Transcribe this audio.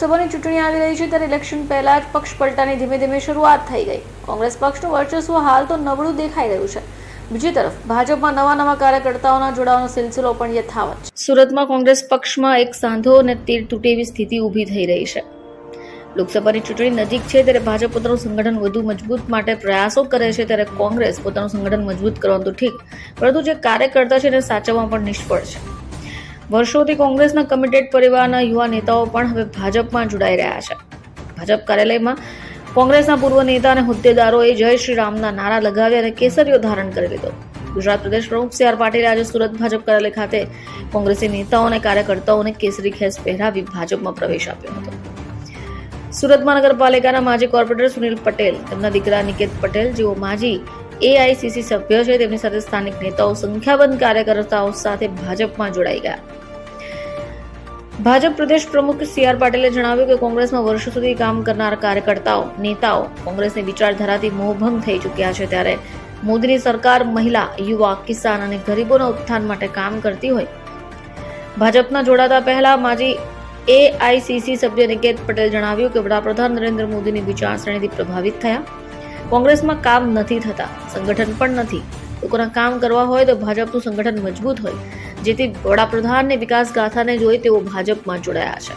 લોકસભાની ચૂંટણી આવી રહી છે ત્યારે ઇલેક્શન પહેલા જ પક્ષ પલટાની ધીમે ધીમે શરૂઆત થઈ ગઈ. કોંગ્રેસ પક્ષનું વર્ચસ્વ હાલ તો નબળું દેખાઈ રહ્યું છે. બીજી તરફ, ભાજપમાં નવા નવા કાર્યકર્તાઓના જોડાવાનો સિલસિલો પણ યથાવત સુરતમાં કોંગ્રેસ પક્ષમાં એક સાંધો અને તીર તૂટે એવી સ્થિતિ ઊભી થઈ રહી છે. લોકસભાની ચૂંટણી નજીક છે ત્યારે ભાજપ પોતાનું સંગઠન વધુ મજબૂત માટે પ્રયાસો કરે છે ત્યારે કોંગ્રેસ પોતાનું સંગઠન મજબૂત કરવાનું તો ઠીક, પરંતુ જે કાર્યકર્તા છે એને સાચવવા પણ નિષ્ફળ છે. વર્ષોથી કોંગ્રેસના કમિટેડ પરિવારના યુવા નેતાઓ પણ હવે ભાજપમાં જોડાઈ રહ્યા છે. ભાજપ કાર્યાલયમાં કોંગ્રેસના પૂર્વ નેતા અને હોદ્દેદારોએ જય શ્રી રામના નારા લગાવ્યા અને કેસરીઓ ધારણ કરી લીધો. ગુજરાત પ્રદેશ પ્રમુખ સી આર પાટીલે આજે સુરત ભાજપ કાર્યાલય ખાતે કોંગ્રેસી નેતાઓ અને કાર્યકર્તાઓને કેસરી ખેસ પહેરાવી ભાજપમાં પ્રવેશ આપ્યો હતો. સુરત મહાનગરપાલિકાના માજી કોર્પોરેટર સુનિલ પટેલ, તેમના દીકરા નિકેત પટેલ, જેઓ માજી એઆઈસીસી સભ્ય છે, તેમની સાથે સ્થાનિક નેતાઓ, સંખ્યાબંધ કાર્યકર્તાઓ સાથે ભાજપમાં જોડાઈ ગયા. ભાજપ પ્રદેશ પ્રમુખ સી આર પાટીલે જણાવ્યું કે કોંગ્રેસમાં વર્ષો સુધી કામ કરનાર કાર્યકર્તાઓ, નેતાઓ કોંગ્રેસની વિચારધારાથી મોહભંગ થઈ ચૂક્યા છે. ત્યારે મોદીની સરકાર મહિલા, યુવા, કિસાન અને ગરીબોના ઉત્થાન માટે કામ કરતી હોય. ભાજપના જોડાતા પહેલા માજી એઆઈસીસી સભ્ય નિકેત પટેલ જણાવ્યું કે વડાપ્રધાન નરેન્દ્ર મોદીની વિચારસરણીથી પ્રભાવિત થયા. કોંગ્રેસમાં કામ નથી થતા, સંગઠન પણ નથી. લોકોના કામ કરવા હોય તો ભાજપનું સંગઠન મજબૂત હોય. જેથી વડાપ્રધાનની વિકાસ ગાથાને જોઈ તેઓ ભાજપમાં જોડાયા છે.